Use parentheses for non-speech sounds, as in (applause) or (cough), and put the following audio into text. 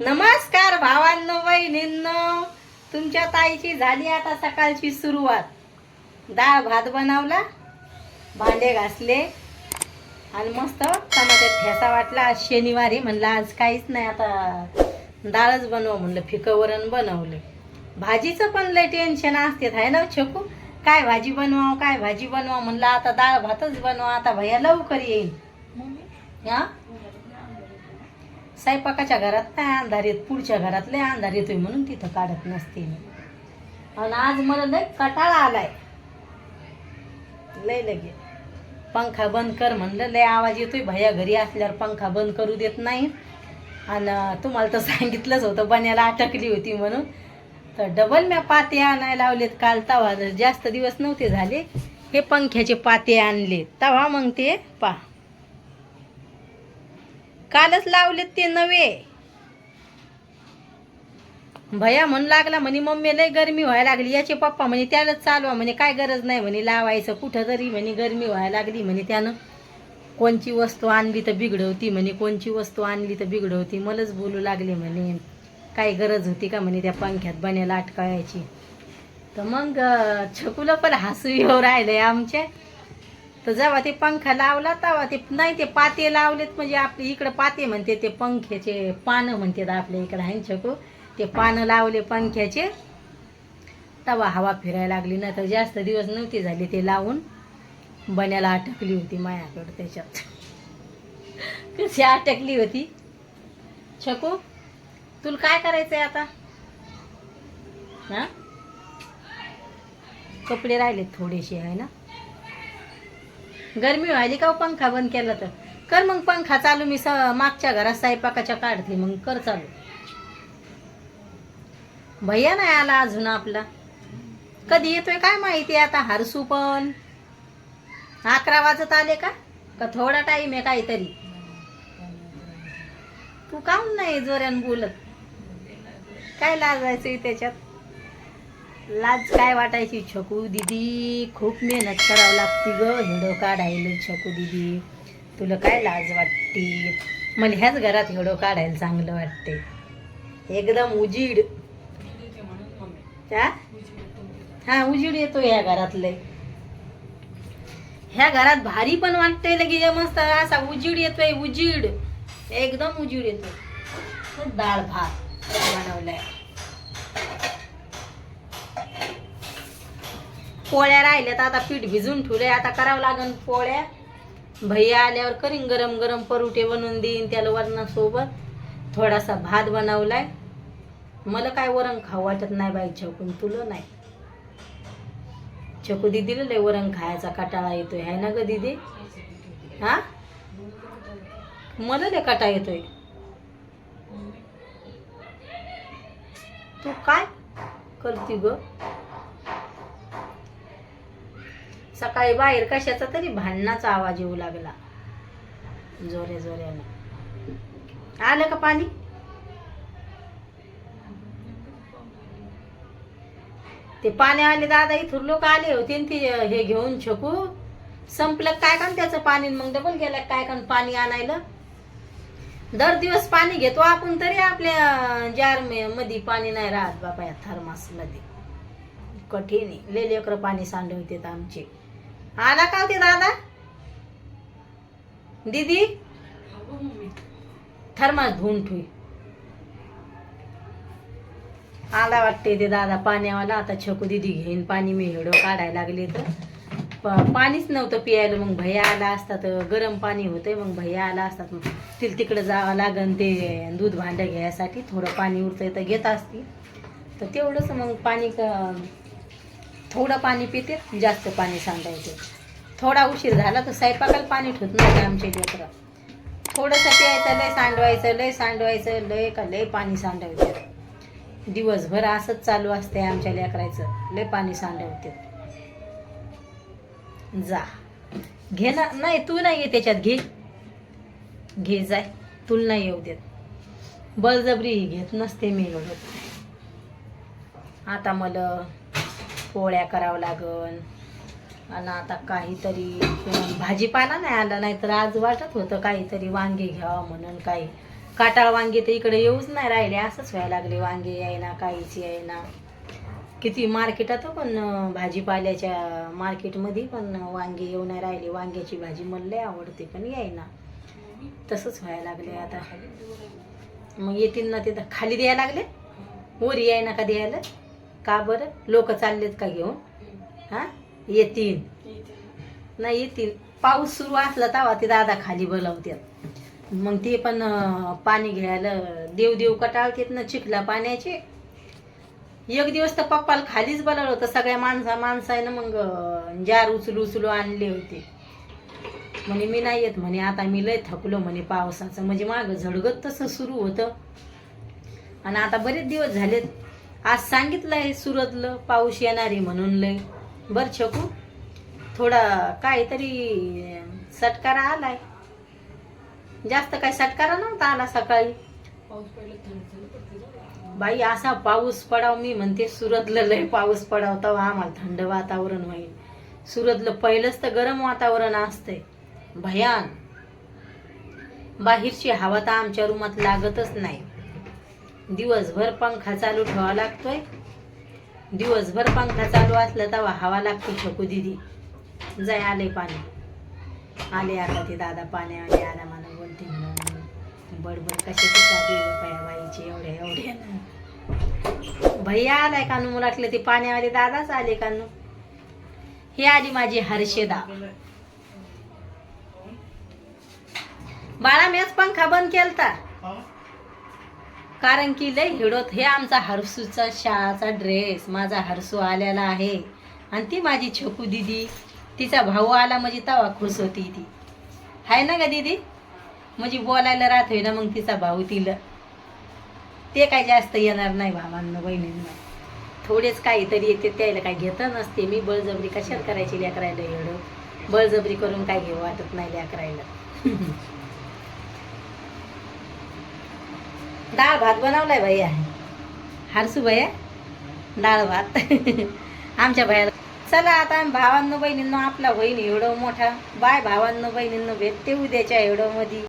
नमस्कार भावांनो बहिणींनो तुमच्या ताईची झाली आता सकाळची सुरुवात. डाळ भात बनवला भांडे घासले आणि मस्त टमाट्यात ठेसा वाटला. आज शनिवारी म्हणलं आज काहीच नाही आता डाळच बनव म्हणलं फिकं वरण बनवलं. भाजीचं पण लय टेन्शन असते आहे ना छकू? काय भाजी बनवावं काय भाजी बनवावं म्हणलं आता डाळ भातच बनवा आता भैया लवकर येईल. हा? स्वयंपाकाच्या घरात नाही अंधार येत पुढच्या घरात लय अंधार येतोय म्हणून तिथं काढत नसते मी. आणि आज मला लय कटाळा आलाय. लय लगे. पंखा बंद कर म्हणलं लय आवाज येतोय. भैया घरी असल्यावर पंखा बंद करू देत नाही. आणि तुम्हाला तर सांगितलंच होतं बन्याला अटकली होती म्हणून. तर डबल म्या पाते आणायला लावलेत काल तवा जास्त दिवस नव्हते झाले. हे पंख्याचे पाते आणले. तवा मग ते पा कालच लावलेत ते नवे. भया म्हणू लागला म्हणे मम्मी लय गरमी व्हायला लागली याचे पप्पा म्हणे त्यालाच चालवा म्हणे काय गरज नाही म्हणे लावायचं कुठं तरी म्हणे गरमी व्हायला लागली म्हणे त्यानं. कोणची वस्तू आणली तर बिघडवती म्हणे कोणची वस्तू आणली तर बिघडवती मलाच बोलू लागले म्हणे. काय गरज होती का म्हणे त्या पंख्यात बन्याला अटकायची. तर मग छकुलं पण हसू येऊ राहिलंय आमच्या. तर जेव्हा ते पंखा लावला तेव्हा ते नाही ते पाते लावलेत. म्हणजे आपले इकडं पाते म्हणते ते पंख्याचे पानं म्हणतात आपल्या इकडं आहे ना छकू? ते पानं लावले पंख्याचे. तेव्हा हवा फिरायला लागली. ना तर जास्त दिवस नव्हती झाली ते लावून. बन्याला अटकली होती मायाकडं त्याच्यात. कशी अटकली होती? छकू तुला काय करायचंय आता? हा? कपडे राहिले थोडेसे आहे ना? गरमी व्हायली का हो पंखा बंद केला तर? कर मग पंखा चालू मी स मागच्या घरात स्वयंपाकाच्या काढते मग कर चालू. भैया नाही आला अजून आपला. कधी येतोय काय माहिती आता? हरसू पण. अकरा वाजत आले का? का थोडा टाइम आहे काहीतरी? तू काहून नाही जोऱ्यान बोलत? काय लाजायचं त्याच्यात? लाज काय वाटायची? छकू दिदी खूप मेहनत करावं लागती ग. हिडो काढायला छकू दिदी. तुला काय लाज वाटते? मला ह्याच घरात हिडो काढायला चांगलं वाटते एकदम उजीड. हा उजीड येतो ह्या घरातले ह्या घरात भारी पण वाटते लगे मस्त असा उजीड येतोय उजीड. एकदम उजीड येतो डाळ भात बनवलाय. पोळ्या राहिल्यात आता पीठ भिजून ठेवले आता करावं लागन पोळ्या. भैया आल्यावर करीन गरम गरम परोठे बनवून देईन त्याला वरणासोबत. थोडासा भात बनवलाय. मला काय वरण खाऊ वाटत नाही बाई छकून तुला नाही. छकू दिदीला लय वरण खायचा कटाळा येतोय आहे ना ग दिदी? हा? मला लय कटा येतोय. तू काय करती ग? सकाळी बाहेर कशाचा तरी भांडणाचा आवाज येऊ लागला. जोऱ्या जोऱ्यानं आलं. का पाणी? ते पाणी आले दादा इथून लोक आले होते आणि ते हे घेऊन छकू. संपलं काय कान त्याचं पाणी? मग डबल गेलं काय काम पाणी आणायला? दर दिवस पाणी घेतो आपण तरी आपल्या जारमध्ये पाणी नाही राहत बाबा या थर्मासमध्ये कठीण आहे. पाणी सांडवतात आमचे. आला का ते दादा? दीदी? थर्मास धुवून ठेवी. आला वाटते ते दादा पाण्यावाला. आता छकू दिदी घेईन पाणी. मी हेडो काढायला लागले तर. प- पाणीच नव्हतं पियायला. मग भैया आला असतात. गरम पाणी होतंय. मग भैया आला असतात. मग तिला तिकडं जावं लागन ते दूध भांडं घ्यायसाठी. थोडं पाणी उरतंय तर घेत असती तर तेवढंच मग पाणी थोडं पाणी पिते जास्त पाणी सांडायचे. थोडा उशीर झाला तर स्वयंपाकाला पाणी ठेवत नाही आमच्या लेकरं थोडंसं प्यायचं लय सांडवायचं लय सांडवायचं लय का लय पाणी सांडवते. दिवसभर असंच चालू असते आमच्या लेकरायचं लय पाणी सांडवते. जा. घे ना नाही तू नाही ये त्याच्यात घे. घे जाय. तुला नाही येऊ देत. बळजबरी घेत नसते मी एवढं. आता मला पोळ्या करावं लागन. आणि आता काहीतरी भाजीपाला नाही आला नाही तर आज वाटत होतं काहीतरी वांगे घ्यावं म्हणून काही. काटाळ वांगे तर इकडे येऊच नाही राहिले असंच व्हायला लागले वांगे यायना काहीची यायना. किती मार्केटात पण भाजीपाल्याच्या मार्केटमध्ये पण वांगे येऊ नाही राहिले वांग्याची भाजी मला लय आवडते पण यायना. तसंच व्हायला लागले आता. मग येतील ना तिथं खाली द्यायला लागले वर यायना का द्यायला? का बरं? लोक चाललेत का घेऊन? हा? येतील. नाही येतील. पाऊस सुरू असला तवा ते दादा खाली बोलावतात मग ते पण पाणी घ्यायला देव देव कटाळतात ना चिखला पाण्याचे. एक दिवस तर पप्पाला खालीच बोलावलं होतं. सगळ्या माणसा माणसानं मग जार उचलू उचलू आणले होते. म्हणे मी नाही येत. म्हणे आता मी लय थकलो. म्हणे पावसाचं. म्हणजे मागं झडगत तसं सुरू होतं. आणि आता बरेच दिवस झालेत. आज सांगितलंय सुरतलं पाऊस येणार आहे म्हणून लय. बरं छकू थोडा काहीतरी सटकारा आलाय. जास्त काही सटकारा नव्हता आला सकाळी. बाई असा पाऊस पडाव मी म्हणते सुरतलं लय पाऊस पडाव तेव्हा आम्हाला थंड वातावरण होईल. सुरतलं पहिलंच तर गरम वातावरण असतंय. भयान. बाहेरची हवा तर आमच्या रूमात लागतच नाही. दिवसभर पंखा चालू ठेवावा लागतोय. दिवसभर पंखा चालू असला तेव्हा हवा लागते शकू दिदी. जाय आले पाणी. आले आता ते दादा पाणी आले आला मला बोलते म्हणून. बडबड कसे चालू बाईची एवढ्या एवढ्या. भैया आलाय कानू मला वाटलं ते पाण्यावाले दादाच आले कानू. हे आली माझी हर्षदा. बाळा मीच पंखा बंद केलता. कारण की लय हिडोत. हे आमचा हरसूचा शाळाचा ड्रेस माझा हरसू आलेला आहे. आणि ती माझी छोकू दिदी. तिचा भाऊ आला म्हणजे तवा खुश होती ती. आहे ना ग दीदी? म्हणजे बोलायला राहतोय ना मग तिचा भाऊ तिला. ते काय जास्त येणार नाही भावांना बहिणींना. थोडेच काहीतरी येते त्याला काय घेत नसते. मी बळजबरी कशात करायची लेकरायला एवढं? बळजबरी करून काय घेऊ वाटत नाही लेकरायला. (laughs) डाळ भात बनवलाय भैया. हारसू भैया डाळ भात. आमच्या भैयाला चला आता भावांनो बहिणींनो आपला बहीण एवढं मोठा. बाय भावांनो बहिणींनो भेटते उद्याच्या एवढं मधी.